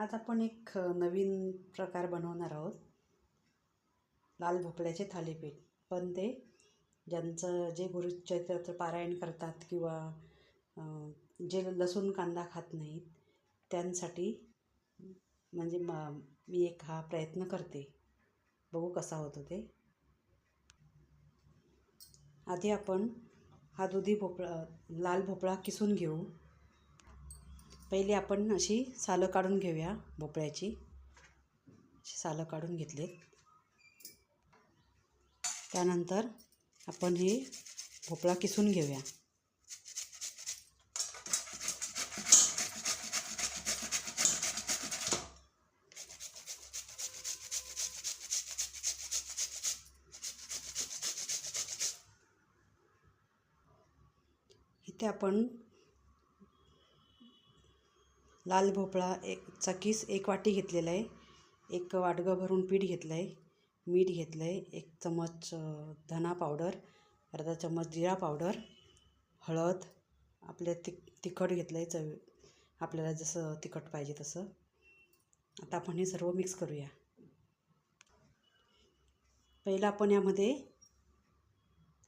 आज आपण एक नवीन प्रकार बनवणार आहोत. लाल भोपळ्याचे थालीपीठ. पण ते ज्यांचं जे गुरुचरित्राचं पारायण करतात किंवा जे लसूण कांदा खात नाहीत त्यांसाठी म्हणजे म मी एक हा प्रयत्न करते. बघू कसा होतो ते. आधी आपण हा दुधी भोपळा लाल भोपळा किसून घेऊ. पहिले आपण अशी सालं काढून घेऊया भोपळ्याची. अशी सालं काढून घेतली. त्यानंतर आपण हे भोपळा किसून घेऊया. इथे आपण लाल भोपळा एक चकीस एक वाटी घेतलेला आहे. एक वाटगं भरून पीठ घेतलं आहे. मीठ घेतलं आहे. एक चमच धना पावडर अर्धा चमच जिरा पावडर हळद आपल्या तिक तिखट घेतलं आहे चव आपल्याला जसं तिखट पाहिजे तसं. आता आपण हे सर्व मिक्स करूया. पहिलं आपण यामध्ये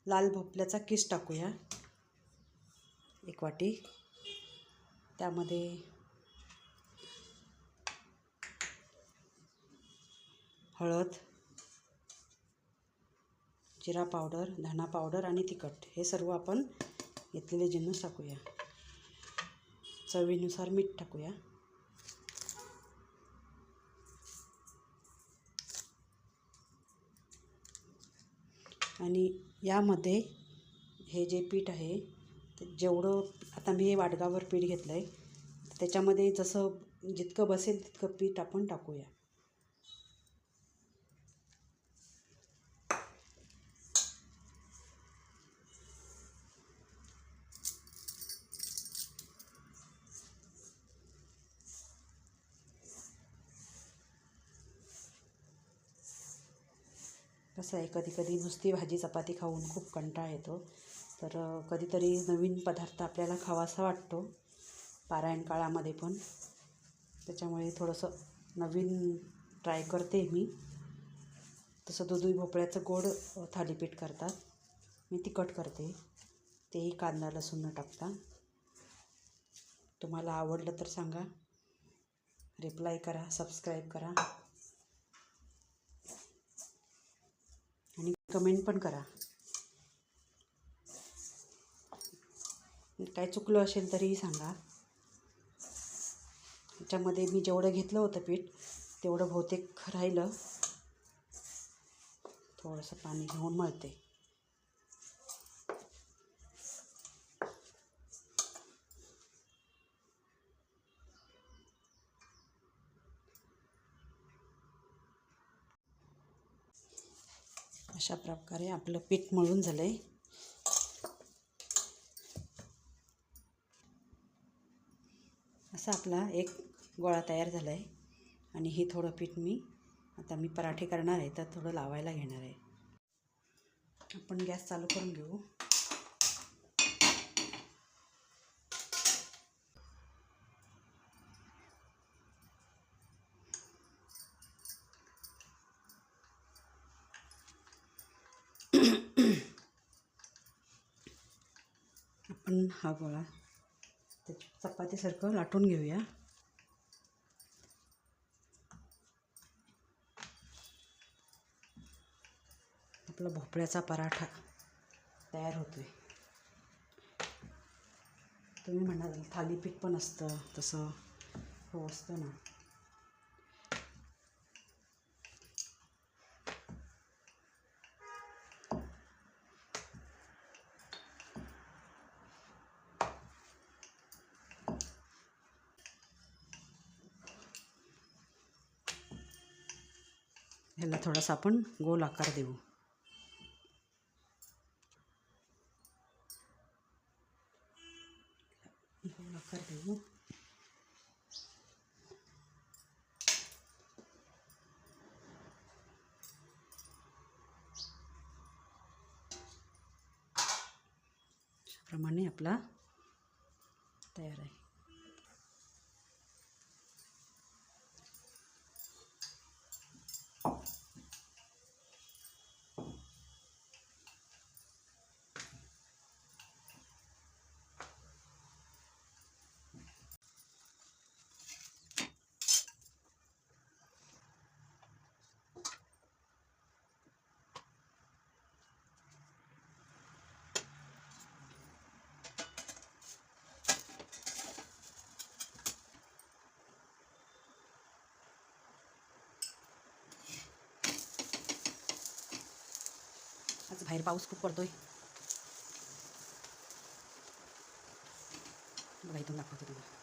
लाल भोपळ्याचा किस टाकूया. एक वाटी. त्यामध्ये हळद जिरा पावडर धणा पावडर आणि तिखट. हे सर्व आपण घेतलेले जिन्नस टाकूया. चवीनुसार मीठ टाकूया. आणि यामध्ये हे जे पीठ आहे ते जेवढं आता मी हे वाटगावर पीठ घेतलं आहे त्याच्यामध्ये जसं जितकं बसेल तितकं पीठ आपण टाकूया. कसं आहे कधी कधी नुसती भाजी चपाती खाऊन खूप कंटाळा येतो. तर कधीतरी नवीन पदार्थ आपल्याला खावासा वाटतो पारायण काळामध्ये पण. त्याच्यामुळे थोडंसं नवीन ट्राय करते मी. तसं दुधी भोपळ्याचं गोड थालीपीठ करतात. मी तिखट करते. तेही कांदा लसूण न टाकता. तुम्हाला आवडलं तर सांगा. रिप्लाय करा सबस्क्राईब करा. आणि कमेंट पण करा. काय चुकलं असेल तरीही सांगा. त्याच्यामध्ये मी जेवढं घेतलं होतं पीठ तेवढं बहुतेक राहिलं. थोडंसं पाणी घेऊन मळते. अशा प्रकारे आपलं पीठ मळून झालं आहे असा आपला एक गोळा तयार झाला आहे आणि हे थोडं पीठ मी आता मी पराठे करणार आहे तर थोडं लावायला घेणार आहे. आपण गॅस चालू करून घेऊ आपण हा गोळा. चपातीसारखं लाटून घेऊया. आपला भोपळ्याचा पराठा तयार होतोय. तुम्ही म्हणाल थालीपीठ पण असतं तसं हो असतं ना. ह्याला थोडासा आपण गोल आकार देऊ. गोल आकार देऊ. प्रमाणे आपला तयार आहे. बाहेर पाऊस खूप पडतोय. बघा इथून दाखवते तुम्हाला.